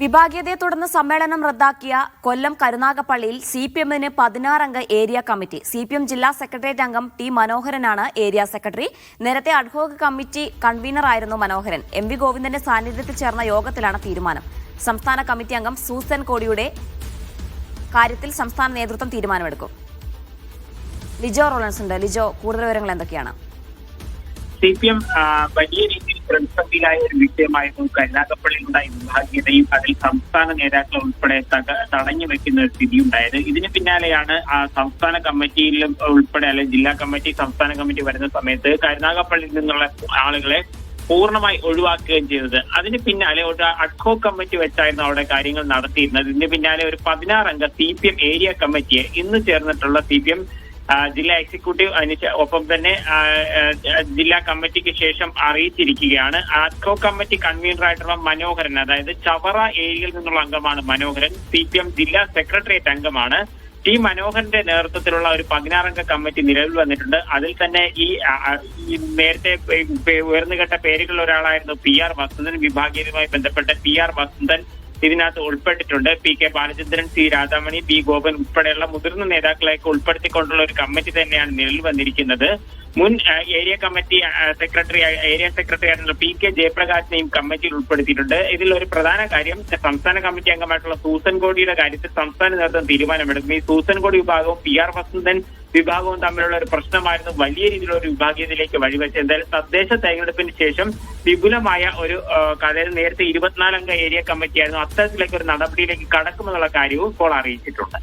വിഭാഗീയതയെ തുടർന്ന് സമ്മേളനം റദ്ദാക്കിയ കൊല്ലം കരുനാഗപ്പള്ളിയിൽ സി പി എമ്മിന് പതിനാറംഗ area committee C P M ജില്ലാ സെക്രട്ടേറിയറ്റ് അംഗം ടി മനോഹരനാണ് ഏരിയ സെക്രട്ടറി. നേരത്തെ അഡ്ഹോക് കമ്മിറ്റി കൺവീനറായിരുന്നു മനോഹരൻ. എം വി ഗോവിന്ദന്റെ സാന്നിധ്യത്തിൽ ചേർന്ന യോഗത്തിലാണ് തീരുമാനം. സംസ്ഥാന കമ്മിറ്റി അംഗം സൂസൻ കോടിയുടെ കാര്യത്തിൽ സംസ്ഥാന നേതൃത്വം തീരുമാനമെടുക്കും. ലിജോ റോളൻസ് ഉണ്ട്. ലിജോ കൂടുതൽ വിവരങ്ങൾ എന്തൊക്കെയാണ്? സി പി എം വലിയ രീതിയിൽ പ്രതിസന്ധിയിലായ ഒരു വിഷയമായിരുന്നു കരുനാഗപ്പള്ളിയിലുണ്ടായ വിഭാഗീയതയും അതിൽ സംസ്ഥാന നേതാക്കൾ ഉൾപ്പെടെ തടഞ്ഞു വെക്കുന്ന ഒരു സ്ഥിതി ഉണ്ടായത് ഇതിന് പിന്നാലെയാണ് സംസ്ഥാന കമ്മിറ്റിയിലും ഉൾപ്പെടെ അല്ലെങ്കിൽ ജില്ലാ കമ്മിറ്റി സംസ്ഥാന കമ്മിറ്റി വരുന്ന സമയത്ത് കരുനാഗപ്പള്ളിയിൽ നിന്നുള്ള ആളുകളെ പൂർണമായി ഒഴിവാക്കുകയും ചെയ്തത്. അതിന് പിന്നാലെ ഒരു അഡ്കോ കമ്മിറ്റി വെച്ചായിരുന്നു അവിടെ കാര്യങ്ങൾ നടത്തിയിരുന്നത്. ഇതിന് പിന്നാലെ ഒരു പതിനാറംഗ സി പി എം ഏരിയ കമ്മിറ്റിയെ ഇന്ന് ചേർന്നിട്ടുള്ള സി പി എം ജില്ലാ എക്സിക്യൂട്ടീവ് അതിന് ഒപ്പം തന്നെ ജില്ലാ കമ്മിറ്റിക്ക് ശേഷം അറിയിച്ചിരിക്കുകയാണ്. ആഡ്കോ കമ്മിറ്റി കൺവീനറായിട്ടുള്ള മനോഹരൻ അതായത് ചവറ ഏരിയയിൽ നിന്നുള്ള അംഗമാണ് മനോഹരൻ. സി പി എം ജില്ലാ സെക്രട്ടേറിയറ്റ് അംഗമാണ്. ടി മനോഹരന്റെ നേതൃത്വത്തിലുള്ള ഒരു പതിനാറംഗ കമ്മിറ്റി നിലവിൽ വന്നിട്ടുണ്ട്. അതിൽ തന്നെ ഈ നേരത്തെ ഉയർന്നുകെട്ട പേരുകളിൽ ഒരാളായിരുന്നു പി ആർ വസന്തൻ. വിഭാഗീയതയുമായി ബന്ധപ്പെട്ട പി ആർ വസന്തൻ ഇതിനകത്ത് ഉൾപ്പെട്ടിട്ടുണ്ട്. P K Balachandran C Radhamani B Gopan ഉൾപ്പെടെയുള്ള മുതിർന്ന നേതാക്കളെയൊക്കെ ഉൾപ്പെടുത്തിക്കൊണ്ടുള്ള ഒരു കമ്മിറ്റി തന്നെയാണ് നിലവിൽ വന്നിരിക്കുന്നത്. മുൻ area committee secretary area secretary ആയിട്ടുള്ള പി കെ ജയപ്രകാശിനെയും കമ്മിറ്റിയിൽ ഉൾപ്പെടുത്തിയിട്ടുണ്ട്. ഇതിൽ ഒരു പ്രധാന കാര്യം സംസ്ഥാന കമ്മിറ്റി അംഗമായിട്ടുള്ള സൂസൻ കോടിയുടെ കാര്യത്തിൽ സംസ്ഥാന നേതൃത്വം തീരുമാനമെടുക്കും ഈ സൂസൻ കോടി വിഭാഗവും പി ആർ വസന്തൻ വിഭാഗവും തമ്മിലുള്ള ഒരു പ്രശ്നമായിരുന്നു. വലിയ രീതിയിലുള്ള ഒരു വിഭാഗീയതയിലേക്ക് വഴിവെച്ചത് എന്തായാലും തദ്ദേശ തെരഞ്ഞെടുപ്പിന് ശേഷം വിപുലമായ ഒരു അതായത് നേരത്തെ ഇരുപത്തിനാലംഗ ഏരിയ കമ്മിറ്റിയായിരുന്നു അത്തരത്തിലേക്ക് ഒരു നടപടിയിലേക്ക് കടക്കുമെന്നുള്ള കാര്യവും ഇപ്പോൾ അറിയിച്ചിട്ടുണ്ട്.